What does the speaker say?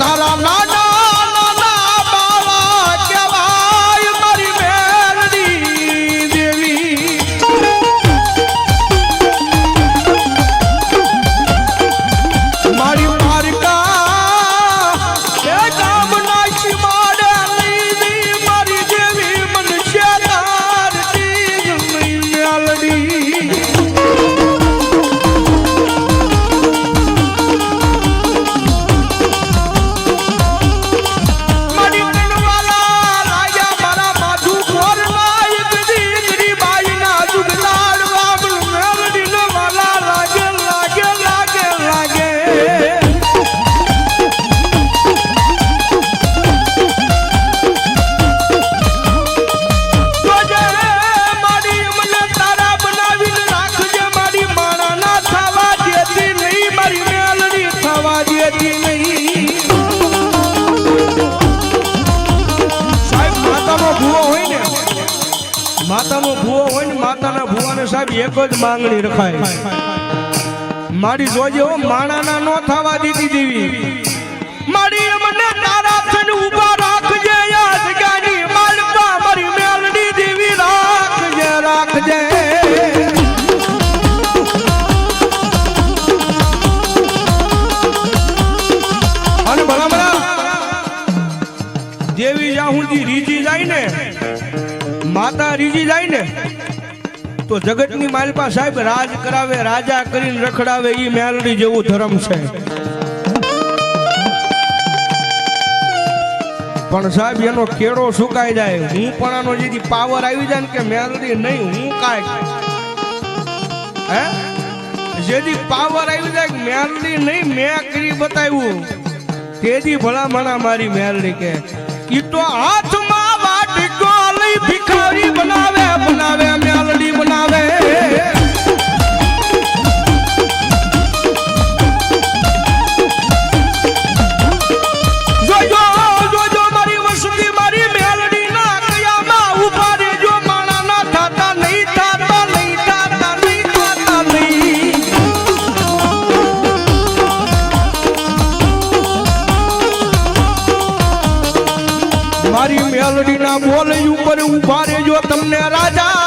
राम राम राम એક જ માંગણી રખાય. મારી જોજે હો, માણાના નો થવા દીધી દેવી. મારી મને તારા થઈને ઊભા રાખજે યાદ માલપા મારી મેલડી દેવી રાખજે રાખજે. દેવી જાહુજી રીજી જાય ને, માતા રીજી જાય ને તો જગતની માલપા સાહેબ રાજ કરાવે, રાજા કરીને રખડાવે, ઈ મેલડી જેવું ધર્મ છે. પણ સાહેબ, એનો કેળો સુકાઈ જાય. હું પણ આનો જેથી પાવર આવી જાય ને કે મેલડી નહીં, હું કાંઈ હે? જેથી પાવર આવી જાય મેલડી નહીં, મેં કરી બતાવ્યું. તેથી ભલા મણા મારી મેલડી કે, ઈ તો હાથમાં લઈ ભિખારી બનાવે બનાવે મેં મારી મેલડી ના બોલ ઉપર ઊભા રેજો તમને રાજા.